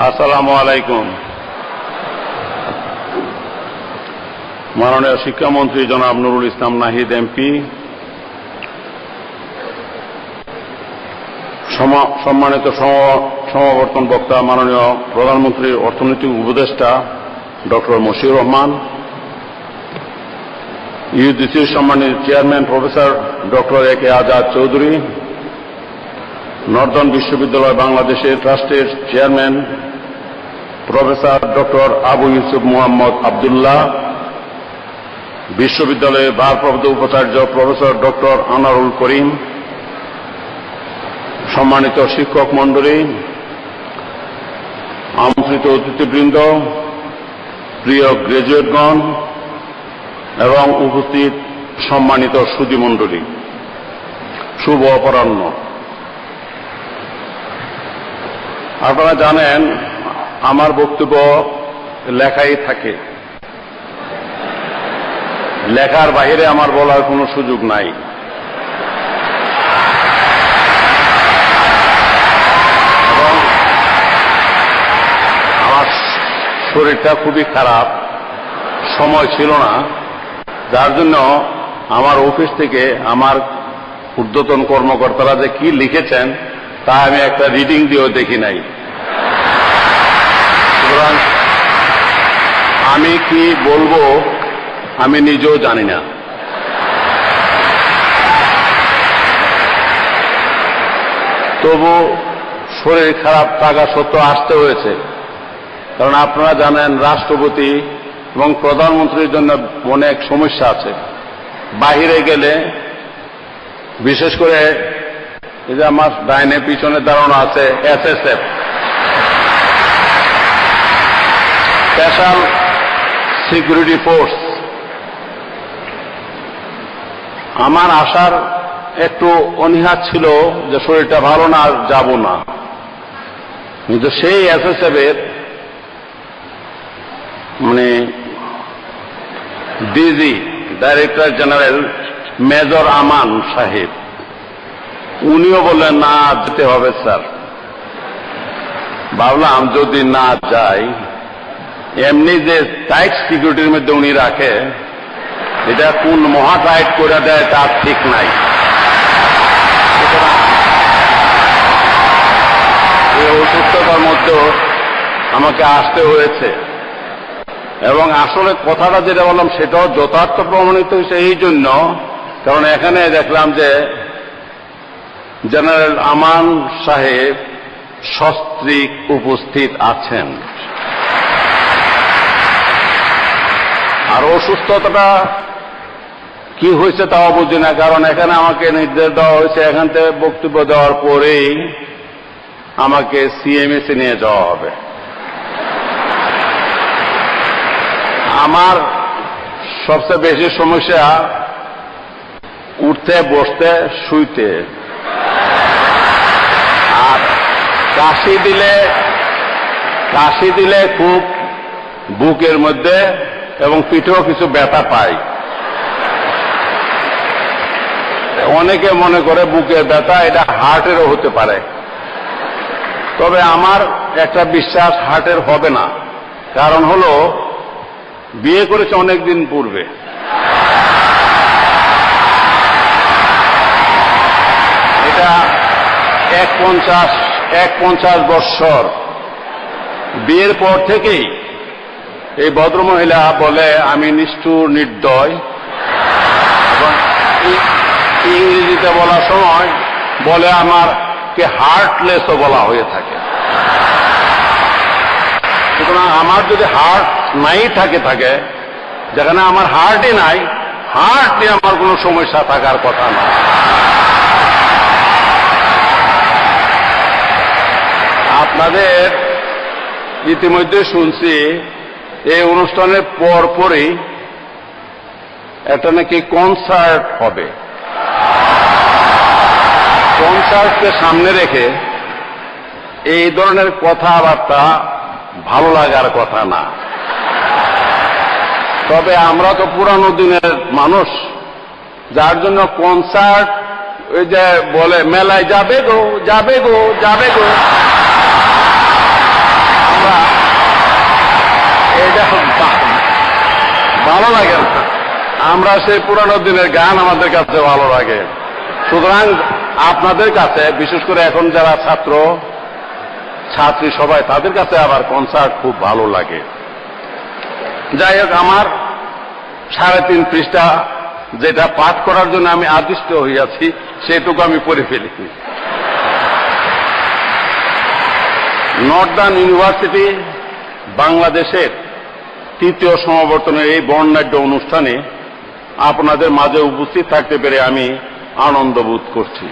আসসালামু আলাইকুম। মাননীয় শিক্ষামন্ত্রী জনাব নুরুল ইসলাম নাহিদ এমপি, সম- সম্মানিত সম- সমাবর্তন বক্তা, মাননীয় প্রধানমন্ত্রীর অর্থনৈতিক উপদেষ্টা, ডক্টর মশিউর রহমান, ইউজিসির সম্মানিত chairman professor doctor A K Azad Chowdhury, northern বিশ্ববিদ্যালয় বাংলাদেশের ট্রাস্টের chairman professor doctor Abu Yusuf Mohammad Abdullah, বিশ্ববিদ্যালয়ের ভারপ্রাপ্ত উপাচার্য প্রফেসর ডক্টর আনারুল করিম, সম্মানিত শিক্ষক মণ্ডলী, আমন্ত্রিত অতিথিবৃন্দ, প্রিয় গ্রাজুয়েটগণ এবং উপস্থিত সম্মানিত সুধীমণ্ডলী শুভ অপরাহ্ন। আপনারা জানেন আমার বক্তব্য লেখাই থাকে। লেখার বাইরে আমার বলার কোনো সুযোগ নাই। আমার শরীরটা খুবই খারাপ, সময় ছিল না। যার জন্য আমার অফিস থেকে আমার ঊর্ধ্বতন কর্মকর্তারা যে কি লিখেছেন, তা আমি একটা রিডিং দিয়েও দেখি নাই। সুতরাং আমি কি বলব আমি নিজেও জানি না। তবু শরীর খারাপ থাকা সত্ত্বেও আসতে হয়েছে। কারণ আপনারা জানেন, রাষ্ট্রপতি এবং প্রধানমন্ত্রীর জন্য অনেক সমস্যা আছে। বাহিরে গেলে, বিশেষ করে এই যে আমার ডাইনে পিছনে দাঁড়ানো আছে, এসএসএফ। Special security force. আমার আসার একটু অনীহা ছিল যে শরীরটা ভালো না, আর যাব না। কিন্তু সেই এসএসএফ এর মানে DG, director general major Aman সাহেব, উনিও বললেন, না, যেতে হবে, স্যার। ভাবলাম, যদি না যাই এমনি যে টাইট সিকিউরিটির মধ্যে উনি রাখে, এটা কোন মহা টাইট করে দেয় তার ঠিক নাই। অসুস্থতার মধ্যেও আমাকে আসতে হয়েছে। এবং আসলে কথাটা যেটা বললাম, সেটাও যথার্থ প্রমাণিত হয়েছে এই জন্য। কারণ এখানে দেখলাম যে জেনারেল আমান সাহেব সস্ত্রীক উপস্থিত আছেন। অসুস্থতাটা কি হয়েছে তাও বুঝি না, কারণ এখানে আমাকে নির্দেশ দেওয়া হয়েছে, এখান থেকে বক্তব্য দেওয়ার পরেই আমাকে সিএমএসে নিয়ে যাওয়া হবে। আমার সবচেয়ে বেশি সমস্যা উঠতে, বসতে, শুইতে। আর কাশি দিলে কাশি দিলে খুব বুকের মধ্যে এবং পিঠেও কিছু ব্যথা পাই অনেকে মনে করে বুকের ব্যথা, এটা হার্টেরও হতে পারে। তবে আমার একটা বিশ্বাস হার্টের হবে না। কারণ হলো, বিয়ে করেছে অনেক দিন পূর্বে। এটা এক পঞ্চাশ এক পঞ্চাশ বৎসর। বিয়ের পর থেকেই এই ভদ্রমহিলা বলে, আমি নিষ্ঠুর, নির্দয়। ইংরেজিতে বলার সময় বলে আমার কে হার্টলেসও বলা হয়ে থাকে। সুতরাং আমার যদি হার্ট নাই থাকে থাকে, যেখানে আমার হার্টই নাই হার্ট নিয়ে আমার কোনো সমস্যা থাকার কথা না। আপনাদের ইতিমধ্যে শুনছি এই অনুষ্ঠানের পর পরই একটা নাকি কনসার্ট হবে। কনসার্টকে সামনে রেখে এই ধরনের কথাবার্তা ভালো লাগার কথা না। তবে আমরা তো পুরানো দিনের মানুষ, যার জন্য কনসার্ট ওই যে বলে, মেলায় যাবে গো যাবে গো যাবে গো। ভালো লাগে। না আমরা সেই পুরানো দিনের গান আমাদের কাছে ভালো লাগে। সুতরাং আপনাদের কাছে, বিশেষ করে এখন যারা ছাত্র, ছাত্রী সবাই, তাদের কাছে আবার কনসার্ট খুব ভালো লাগে। যাই হোক, আমার সাড়ে তিন পৃষ্ঠা যেটা পাঠ করার জন্য আমি আদিষ্ট হইয়াছি, সেটুকু আমি পড়ে ফেলি নর্দার্ন ইউনিভার্সিটি বাংলাদেশের তৃতীয় সমাবর্তনের এই বর্ণাঢ্য অনুষ্ঠানে আপনাদের মাঝে উপস্থিত থাকতে পেরে আমি আনন্দ বোধ করছি।